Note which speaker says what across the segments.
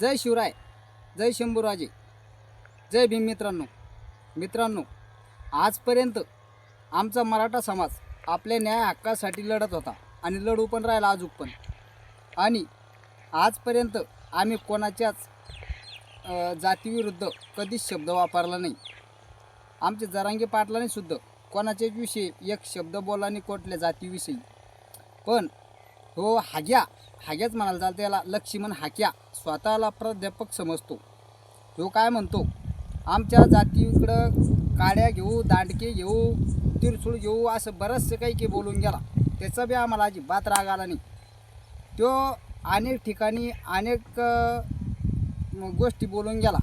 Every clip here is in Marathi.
Speaker 1: जय शिवराय जय शंभूराजे जय भीम मित्रांनो. मित्रांनो आजपर्यंत आमचा मराठा समाज आपल्या न्याय हक्कासाठी लढत होता आणि लढू पण राहिला अजून पण. आणि आजपर्यंत आम्ही कोणाच्याच जातीविरुद्ध कधीच शब्द वापरला नाही. आमचे जरांगे पाटलाने सुद्धा कोणाच्याच विषयी एक शब्द बोलाने कोटल्या जातीविषयी. पण हो हाग्या. हाग्याच म्हणायला चालतं त्याला लक्ष्मण हाक्या. स्वतःला प्राध्यापक समजतो. तो काय म्हणतो? आमच्या जातीकडं काड्या घेऊ दांडके घेऊ तिरसुळ घेऊ असं बरंचसं काही काही बोलून गेला. त्याचा बी आम्हाला अजिबात राग आला नाही. तो अनेक ठिकाणी अनेक गोष्टी बोलून गेला.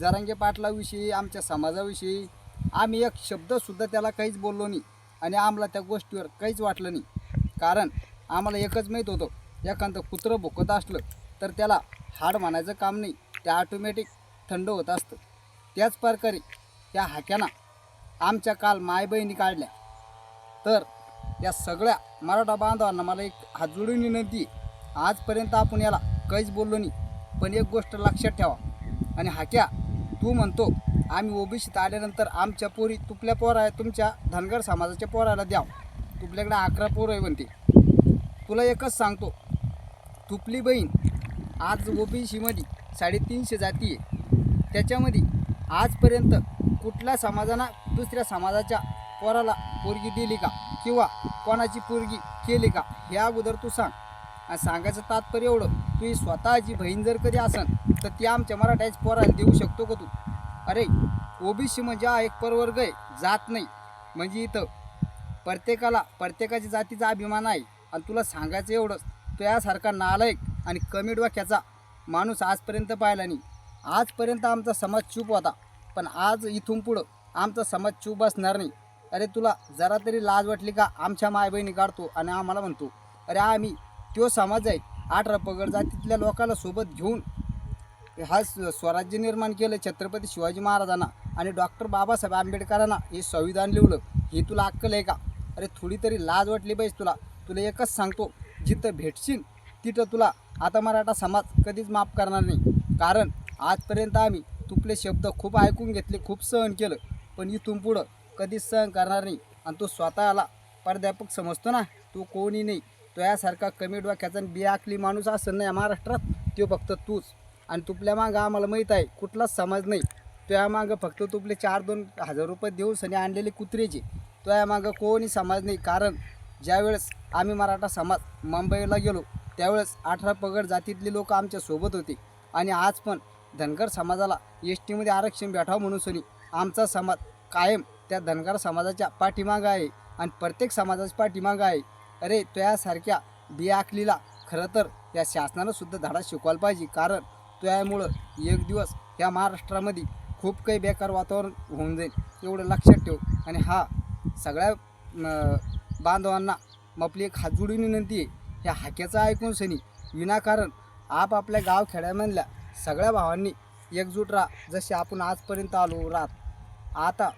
Speaker 1: जरांगे पाटलाविषयी आमच्या समाजाविषयी. आम्ही एक शब्दसुद्धा त्याला काहीच बोललो नाही. आणि आम्हाला त्या गोष्टीवर काहीच वाटलं नाही. कारण आम्हाला एकच माहीत होतं एखादं कुत्रं भुकत असलं तर त्याला हाड म्हणायचं काम नाही ते ऑटोमॅटिक थंड होत असतं. त्याच प्रकारे त्या हाक्यांना आमच्या काल माय बहिणी काढल्या. तर या सगळ्या मराठा बांधवांना मला एक हात जोडून विनंती आजपर्यंत आपण याला काहीच बोललो नाही पण एक गोष्ट लक्षात ठेवा. आणि हाक्या तू म्हणतो आम्ही ओबीसीत आल्यानंतर आमच्या पोरी तुपल्या पोरा तुमच्या धनगर समाजाच्या पोराला द्याव. तुपल्याकडे अकरा पोरं आहे म्हणते. तुला एकच सांगतो. तुपली बहीण आज ओबीसीमध्ये साडेतीनशे जाती आहे. त्याच्यामध्ये आजपर्यंत कुठल्या समाजानं दुसऱ्या समाजाच्या पोराला पोरगी दिली का? किंवा कोणाची पोरगी केली का? हे अगोदर तू सांग. आणि सांगायचं तात्पर्य एवढं तू स्वतःची बहीण जर कधी असन तर ती आमच्या मराठ्याच्या पोराला देऊ शकतो का तू? अरे ओबीसी म्हणजे हा एक परवर्ग आहे जात नाही. म्हणजे इथं प्रत्येकाला प्रत्येकाच्या जातीचा अभिमान आहे. आणि तुला सांगायचं एवढंच तो यासारखा नालायक आणि कमी डोक्याचा माणूस आजपर्यंत पाहिला नाही. आजपर्यंत आमचा समाज चूप होता पण आज इथून पुढं आमचा समाज चूप असणार नाही. अरे तुला जरा तरी लाज वाटली का? आमच्या मायबहिणी काढतो आणि आम्हाला म्हणतो अरे आम्ही तो समाज आहे आठ पगड जातीतल्या लोकांना सोबत घेऊन हा स्वराज्य निर्माण केलं छत्रपती शिवाजी महाराजांना आणि डॉक्टर बाबासाहेब आंबेडकरांना हे संविधान लिवलं हे तुला अक्कल आहे का? अरे थोडी तरी लाज वाटली पाहिजे तुला. तुला एकच सांगतो जिथं भेटशील तिथं तुला आता मराठा समाज कधीच माफ करणार नाही. कारण आजपर्यंत आम्ही तुपले शब्द खूप ऐकून घेतले खूप सहन केलं पण इथून पुढं कधीच सहन करणार नाही. आणि तो स्वतःला प्राध्यापक समजतो ना तो कोणी नाही. तो यासारखा कमी डोक्याचा आणि बियाकली माणूस असं नाही महाराष्ट्रात तो फक्त तूच. आणि तुपल्या मागं आम्हाला माहीत आहे कुठलाच समाज नाही. तो या मागं फक्त तुपले चार दोन हजार रुपये देऊन सनी आणलेले कुत्रेचे. तो या मागं कोणी समाज नाही. कारण ज्यावेळेस आम्ही मराठा समाज मुंबईला गेलो त्यावेळेस अठरा पगड जातीतले लोक आमच्यासोबत होते. आणि आज पण धनगर समाजाला एस टीमध्ये आरक्षण भेटावं म्हणून सुनी आमचा समाज कायम त्या धनगर समाजाच्या पाठीमागं आहे. आणि प्रत्येक समाजाच्या पाठीमागं आहे. अरे तो बियाखलीला बियाकलीला खरं तर या शासनानं सुद्धा धडा शिकवायला पाहिजे. कारण त्यामुळं एक दिवस या महाराष्ट्रामध्ये खूप काही बेकार वातावरण होऊन जाईल. एवढं लक्षात ठेव. आणि हा सगळ्या बांधवांना आपली एक हात विनंती आहे. ह्या हाक्याचं ऐकून सनी विनाकारण आप आपल्या गाव खेड्यामधल्या सगळ्या भावांनी एकजूट राहा. जसे आपण आजपर्यंत आलो राहत. आता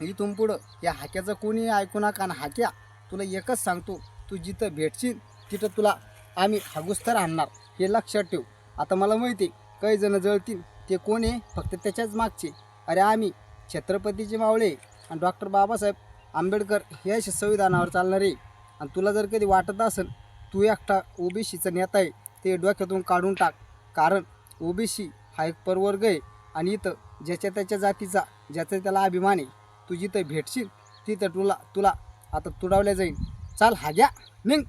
Speaker 1: इथून पुढं या हाक्याचं कोणी ऐकू नका आणि हाक्या तुला एकच सांगतो तू जिथं भेटशील तिथं तुला आम्ही हागुस्तर आणणार. हे लक्षात ठेव. आता मला माहिती आहे काही जण जळतील ते कोण आहे? फक्त त्याच्याच मागचे. अरे आम्ही छत्रपतीचे मावळे आणि डॉक्टर बाबासाहेब आंबेडकर हे असे संविधानावर चालणारे. आणि तुला जर कधी वाटत असेल तू एकटा ओबीसीचा नेता आहे ते डोक्यातून काढून टाक. कारण ओबीसी हा एक परवर्ग आहे आणि इथं ज्याच्या त्याच्या जातीचा ज्याचा त्याला अभिमान आहे तू जिथं भेटशील तिथं तुला तुला आता तुडावल्या जाईल चाल हा घ्या निंग